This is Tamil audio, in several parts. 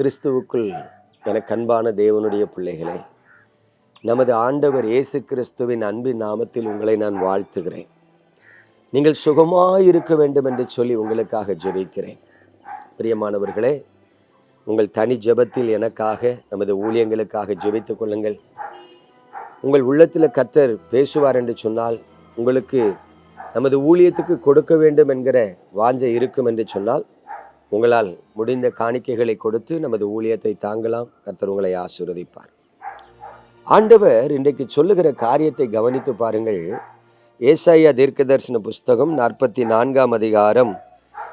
கிறிஸ்துவுக்குள் எனக்கு அன்பான தேவனுடைய பிள்ளைகளே நமது ஆண்டவர் இயேசு கிறிஸ்துவின் அன்பின் நாமத்தில் உங்களை நான் வாழ்த்துகிறேன். நீங்கள் சுகமாக இருக்க வேண்டும் என்று சொல்லி உங்களுக்காக ஜெபிக்கிறேன். பிரியமானவர்களே உங்கள் தனி ஜெபத்தில் எனக்காக நமது ஊழியங்களுக்காக ஜெபித்துக் கொள்ளுங்கள். உங்கள் உள்ளத்தில் கத்தர் பேசுவார் என்று சொன்னால் உங்களுக்கு நமது ஊழியத்துக்கு கொடுக்க வேண்டும் என்கிற வாஞ்சை இருக்கும் என்று சொன்னால் உங்களால் முடிந்த காணிக்கைகளை கொடுத்து நமது ஊழியத்தை தாங்கலாம். கர்த்தர் உங்களை ஆசீர்வதிப்பார். ஆண்டவர் இன்றைக்கு சொல்லுகிற காரியத்தை கவனித்து பாருங்கள். ஏசாயா தீர்க்கதரிசன புஸ்தகம் நாற்பத்தி நான்காம் அதிகாரம்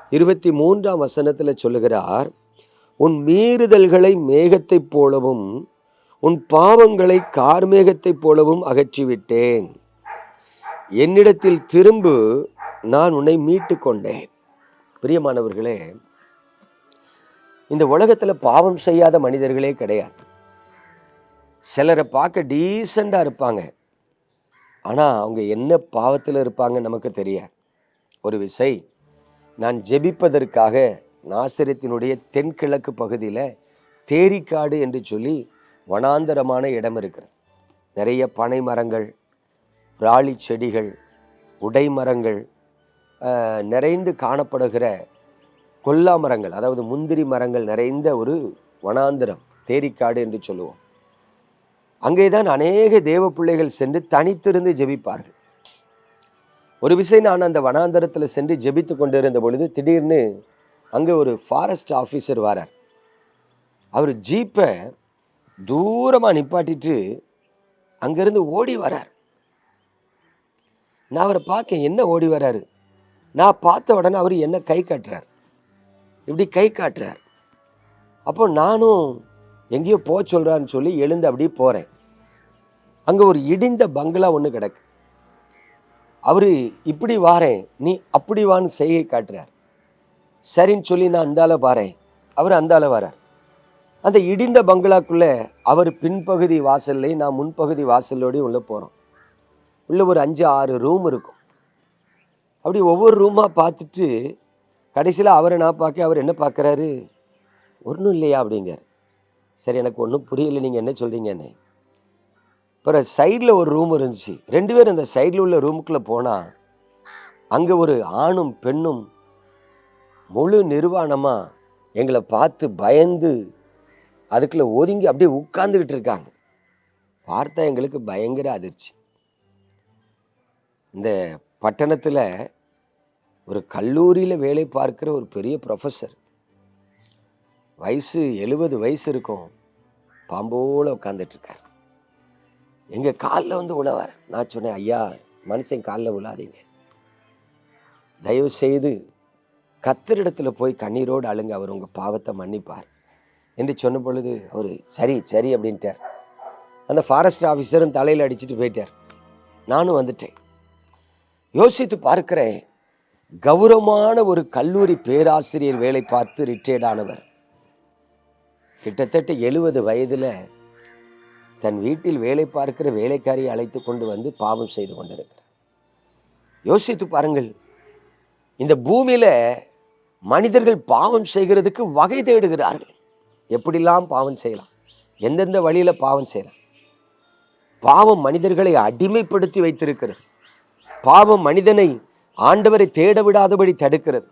இருபத்தி மூன்றாம் வசனத்தில் சொல்லுகிறார் உன் மீறுதல்களை மேகத்தைப் போலவும் உன் பாவங்களை கார்மேகத்தைப் போலவும் அகற்றிவிட்டேன். என்னிடத்தில் திரும்பு நான் உன்னை மீட்டு கொண்டேன் பிரியமானவர்களே இந்த உலகத்தில் பாவம் செய்யாத மனிதர்களே கிடையாது. சிலரை பார்க்க டீசெண்டாக இருப்பாங்க. ஆனால் அவங்க என்ன பாவத்தில் இருப்பாங்க நமக்கு தெரியாது. ஒரு விசை நான் ஜெபிப்பதற்காக நாசிரியத்தினுடைய தென்கிழக்கு பகுதியில் தேரிக்காடு என்று சொல்லி வனாந்தரமான இடம் இருக்கிறது. நிறைய பனை மரங்கள் ராளி செடிகள் உடை மரங்கள் நிறைந்து காணப்படுகிற கொல்லா மரங்கள் அதாவது முந்திரி மரங்கள் நிறைந்த ஒரு வனாந்திரம் தேரிக்காடு என்று சொல்லுவோம். அங்கேதான் அநேக தேவ பிள்ளைகள் சென்று தனித்திருந்து ஜெபிப்பார்கள். ஒரு விசை நான் அந்த வனாந்தரத்தில் சென்று ஜெபித்து கொண்டிருந்த பொழுது திடீர்னு அங்கே ஒரு ஃபாரஸ்ட் ஆஃபீஸர் வரார். அவர் ஜீப்பை தூரமாக நிப்பாட்டிட்டு அங்கேருந்து ஓடி வரார். நான் அவரை பார்க்க என்ன ஓடி வராரு? நான் பார்த்த உடனே அவர் என்ன கை காட்டுறார்? இப்படி கை காட்டுறார். அப்போ நானும் எங்கேயோ போக சொல்கிறான்னு சொல்லி எழுந்து அப்படியே போகிறேன் அங்கே ஒரு இடிந்த பங்களா ஒன்று கிடக்கு. அவர் இப்படி வாரேன் நீ அப்படி வான்னு செய்கை காட்டுறார். சரின்னு சொல்லி நான் அந்தால பாறேன் அவர் அந்தால வரார். அந்த இடிந்த பங்களாக்குள்ளே அவர் பின்பகுதி வாசல்லையும் நான் முன்பகுதி வாசல்லோடையும் உள்ளே போகிறோம் உள்ளே ஒரு அஞ்சு ஆறு ரூம் இருக்கும். அப்படி ஒவ்வொரு ரூமாக பார்த்துட்டு கடைசியில் அவரை நான் பார்க்க அவர் என்ன பார்க்குறாரு? ஒன்றும் இல்லையா? அப்படிங்கார் சரி எனக்கு ஒன்றும் புரியல. நீங்கள் என்ன சொல்கிறீங்கன்னு அப்புறம் சைடில் ஒரு ரூம் இருந்துச்சு. ரெண்டு பேரும் அந்த சைடில் உள்ள ரூமுக்குள்ளே போனால் அங்கே ஒரு ஆணும் பெண்ணும் முழு நிர்வாணமாக எங்களை பார்த்து பயந்து அதுக்குள்ளே ஒதுங்கி அப்படியே உட்காந்துக்கிட்டு இருக்காங்க. பார்த்தா எங்களுக்கு பயங்கர அதிர்ச்சி. இந்த பட்டணத்தில் ஒரு கல்லூரியில் வேலை பார்க்குற ஒரு பெரிய ப்ரொஃபஸர் வயசு எழுபது வயசு இருக்கும். பாம்போல உட்காந்துட்ருக்கார் எங்கள் காலில் வந்து உழவார். நான் சொன்னேன் ஐயா மனுஷன் காலில் விழாதீங்க தயவு செய்து கத்தரிடத்தில் போய் கண்ணீரோடு அழுங்க. அவர் உங்கள் பாவத்தை மன்னிப்பார். என்று சொன்ன பொழுது அவர் சரி சரி அப்படின்ட்டார். அந்த ஃபாரஸ்ட் ஆஃபீஸரும் தலையில் அடிச்சுட்டு போயிட்டார். நானும் வந்துட்டேன். யோசித்து பார்க்குறேன் கௌரவமான ஒரு கல்லூரி பேராசிரியர் வேலை பார்த்து ரிட்டையர்ட் ஆனவர். கிட்டத்தட்ட எழுபது வயதில் தன் வீட்டில் வேலை பார்க்கிற வேலைக்காரியை அழைத்து கொண்டு வந்து பாவம் செய்து கொண்டிருக்கிறார். யோசித்து பாருங்கள் இந்த பூமியில் மனிதர்கள் பாவம் செய்கிறதுக்கு வகை தேடுகிறார்கள். எப்படிலாம் பாவம் செய்யலாம்? எந்தெந்த வழியில் பாவம் செய்யலாம்? பாவம் மனிதர்களை அடிமைப்படுத்தி வைத்திருக்கிறது. பாவம் மனிதனை ஆண்டவரை தேட விடாதபடி தடுக்கிறது.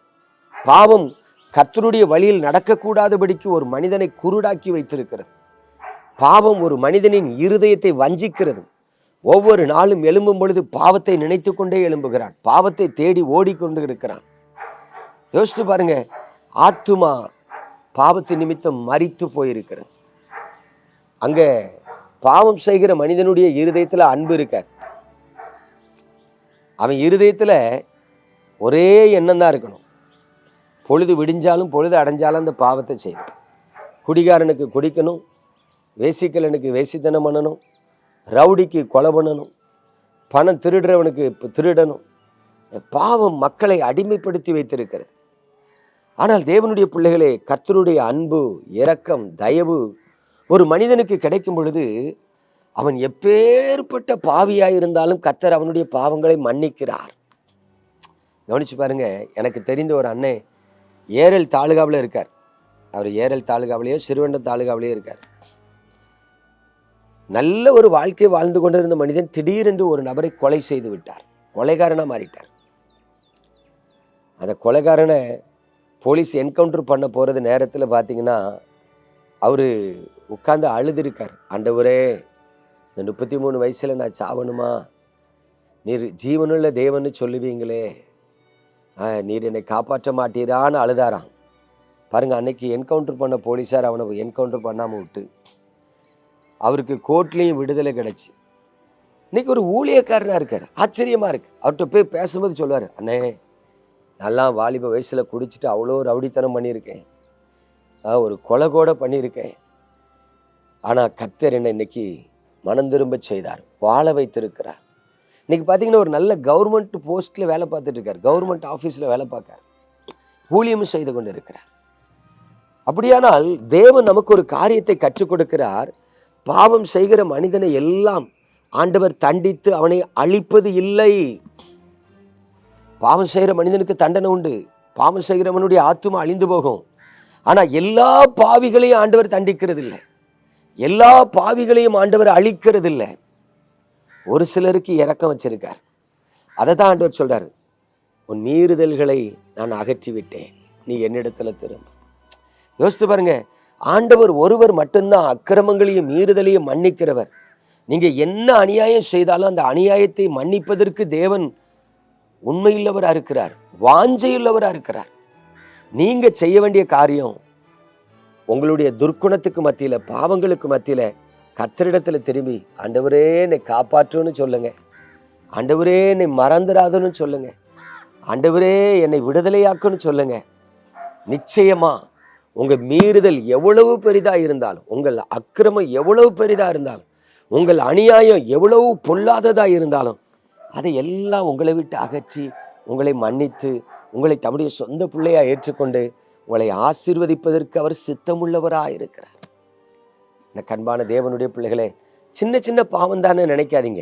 பாவம் கத்தருடைய வழியில் நடக்கக்கூடாதபடிக்கு ஒரு மனிதனை குருடாக்கி வைத்திருக்கிறது. பாவம் ஒரு மனிதனின் இருதயத்தை வஞ்சிக்கிறது. ஒவ்வொரு நாளும் எழும்பும் பொழுது பாவத்தை நினைத்து கொண்டே எழும்புகிறான். பாவத்தை தேடி ஓடிக்கொண்டு இருக்கிறான் யோசித்து பாருங்க ஆத்துமா பாவத்து நிமித்தம் மறித்து போயிருக்கிறது. அங்க பாவம் செய்கிற மனிதனுடைய இருதயத்தில் அன்பு இருக்காது. அவன் இருதயத்தில் ஒரே எண்ணம் தான் இருக்கணும். பொழுது விடிஞ்சாலும் பொழுது அடைஞ்சாலும் அந்த பாவத்தை செய்யணும். குடிகாரனுக்கு குடிக்கணும். வேசிக்கலனுக்கு வேசித்தனம் பண்ணணும். ரவுடிக்கு கொலை பண்ணணும். பணம் திருடுறவனுக்கு திருடணும். பாவம் மக்களை அடிமைப்படுத்தி வைத்திருக்கிறது. ஆனால் தேவனுடைய பிள்ளைகளே கர்த்தருடைய அன்பு இரக்கம் தயவு ஒரு மனிதனுக்கு கிடைக்கும் பொழுது அவன் எப்பேற்பட்ட பாவியாயிருந்தாலும் கர்த்தர் அவனுடைய பாவங்களை மன்னிக்கிறார். கவனிச்சு பாருங்க எனக்கு தெரிந்த ஒரு அண்ணன் ஏரல் தாலுகாவில் இருக்கார். அவர் ஏரல் தாலுகாவிலேயோ சிறுவண்டம் தாலுகாவிலேயோ இருக்கார். நல்ல ஒரு வாழ்க்கை வாழ்ந்து கொண்டிருந்த மனிதன் திடீரென்று ஒரு நபரை கொலை செய்து விட்டார். கொலைகாரனாக மாறிட்டார். அந்த கொலைகாரனை போலீஸ் என்கவுண்டர் பண்ண போகிறது நேரத்தில் பார்த்தீங்கன்னா அவர் உட்காந்து அழுதுருக்கார். ஆண்டவரே இந்த முப்பத்தி மூணு வயசில் நான் சாவணுமா? நீர் ஜீவனுள்ள தேவன்னு சொல்லுவீங்களே. நீர் என்னை காப்பாற்ற மாட்டீரான்னு அழுதாராம். பாருங்க அன்னைக்கு என்கவுண்டர் பண்ண போலீஸார் அவனை என்கவுண்டர் பண்ணாமல் விட்டு அவருக்கு கோர்ட்லேயும் விடுதலை கிடைச்சி. இன்னைக்கு ஒரு ஊழியக்காரனாக இருக்கார். ஆச்சரியமாக இருக்குது அவர்கிட்ட போய் பேசும்போது சொல்லுவார் அண்ணே நல்லா வாலிப வயசில் குடிச்சிட்டு அவ்வளோ ரவுடித்தனம் பண்ணியிருக்கேன். ஒரு கொலை கூட பண்ணியிருக்கேன். ஆனால் கர்த்தர் என்னை இன்னைக்கு மனம் திரும்ப செய்தார். வாழ வைத்திருக்கிறார். இன்றைக்கி பார்த்தீங்கன்னா ஒரு நல்ல கவர்மெண்ட் போஸ்ட்டில் வேலை பார்த்துட்டு இருக்கார். கவர்மெண்ட் ஆஃபீஸில் வேலை பார்க்கார் ஊழியம் செய்து கொண்டு இருக்கிறார். அப்படியானால் தேவன் நமக்கு ஒரு காரியத்தை கற்றுக் கொடுக்கிறார். பாவம் செய்கிற மனிதனை எல்லாம் ஆண்டவர் தண்டித்து அவனை அழிப்பது இல்லை. பாவம் செய்கிற மனிதனுக்கு தண்டனை உண்டு. பாவம் செய்கிறவனுடைய ஆத்துமா அழிந்து போகும். ஆனால் எல்லா பாவிகளையும் ஆண்டவர் தண்டிக்கிறது இல்லை எல்லா பாவிகளையும் ஆண்டவர் அழிக்கிறது இல்லை ஒரு சிலருக்கு இறக்கம் வச்சிருக்கார். அதை தான் ஆண்டவர் சொல்றாரு உன் மீறுதல்களை நான் அகற்றி விட்டேன் நீ என்னிடத்துல திரும்ப. யோசித்து பாருங்க ஆண்டவர் ஒருவர் மட்டும்தான் அக்கிரமங்களையும் மீறுதலையும் மன்னிக்கிறவர். நீங்க என்ன அநியாயம் செய்தாலும் அந்த அநியாயத்தை மன்னிப்பதற்கு தேவன் உண்மையுள்ளவராக இருக்கிறார் வாஞ்சையுள்ளவராக இருக்கிறார். நீங்க செய்ய வேண்டிய காரியம் உங்களுடைய துர்க்குணத்துக்கு மத்தியில பாவங்களுக்கு மத்தியில கத்தரிடத்தில் திரும்பி ஆண்டவரே என்னை காப்பாற்றுன்னு சொல்லுங்க. ஆண்டவரே என்னை மறந்துடாதுன்னு சொல்லுங்க. ஆண்டவரே என்னை விடுதலையாக்குன்னு சொல்லுங்க. நிச்சயமா உங்கள் மீறுதல் எவ்வளவு பெரிதாக இருந்தாலும் உங்கள் அக்கிரமம் எவ்வளவு பெரிதாக இருந்தாலும் உங்கள் அநியாயம் எவ்வளவு பொல்லாததாக இருந்தாலும் அதை எல்லாம் உங்களை விட்டு அகற்றி உங்களை மன்னித்து உங்களை தம்முடைய சொந்த பிள்ளையாக ஏற்றுக்கொண்டு உங்களை ஆசீர்வதிப்பதற்கு அவர் சித்தமுள்ளவராக இருக்கிறார் இந்த கண்பான தேவனுடைய பிள்ளைகளே சின்ன சின்ன பாவம் தானே நினைக்காதீங்க.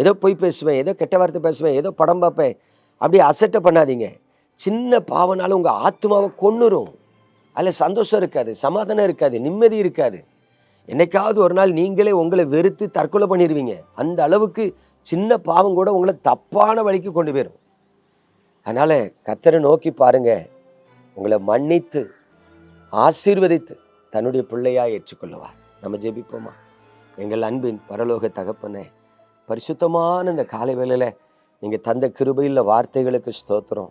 ஏதோ பொய் பேசுவேன் ஏதோ கெட்ட வார்த்தை பேசுவேன் ஏதோ படம் பார்ப்பேன் அப்படியே அசட்டை பண்ணாதீங்க. சின்ன பாவனாலும் உங்கள் ஆத்மாவை கொன்னுரும். அதில் சந்தோஷம் இருக்காது சமாதானம் இருக்காது நிம்மதி இருக்காது. என்னைக்காவது ஒரு நாள் நீங்களே உங்களை வெறுத்து தற்கொலை பண்ணிடுவீங்க அந்த அளவுக்கு சின்ன பாவம் கூட உங்களை தப்பான வழிக்கு கொண்டு போயிடும் அதனால் கத்தரை நோக்கி பாருங்கள் உங்களை மன்னித்து ஆசீர்வதித்து தன்னுடைய பிள்ளையாக ஏற்றுக்கொள்ளுவார். நம்ம ஜெபிப்போமா? எங்கள் அன்பின் பரலோக தகப்பனே பரிசுத்தமான இந்த காலை வேலையில் நீங்கள் தந்த கிருபையில் வார்த்தைகளுக்கு ஸ்தோத்திரம்.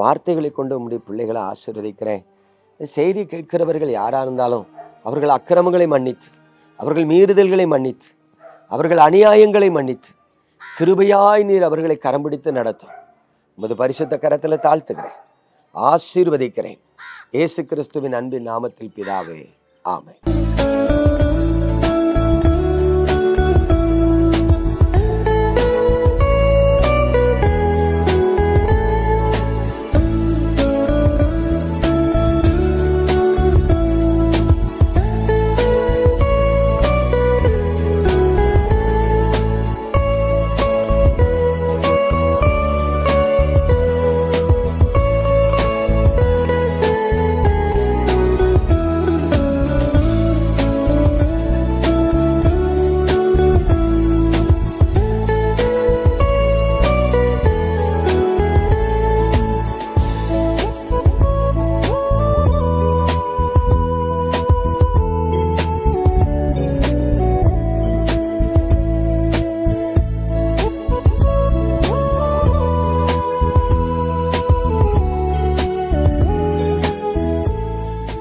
வார்த்தைகளை கொண்டு உங்களுடைய பிள்ளைகளை ஆசீர்வதிக்கிறேன். செய்தி கேட்கிறவர்கள் யாராக இருந்தாலும் அவர்கள் அக்கிரமங்களை மன்னித்து அவர்கள் மீறுதல்களை மன்னித்து அவர்கள் அநியாயங்களை மன்னித்து கிருபையாய் நீர் அவர்களை கரம் பிடித்து நடத்தும். உமது பரிசுத்த கரத்தில் தாழ்த்துகிறேன். ஆசீர்வதிக்கிறேன். இயேசு கிறிஸ்துவின் அன்பின் நாமத்தில் பிதாவே. ஆமை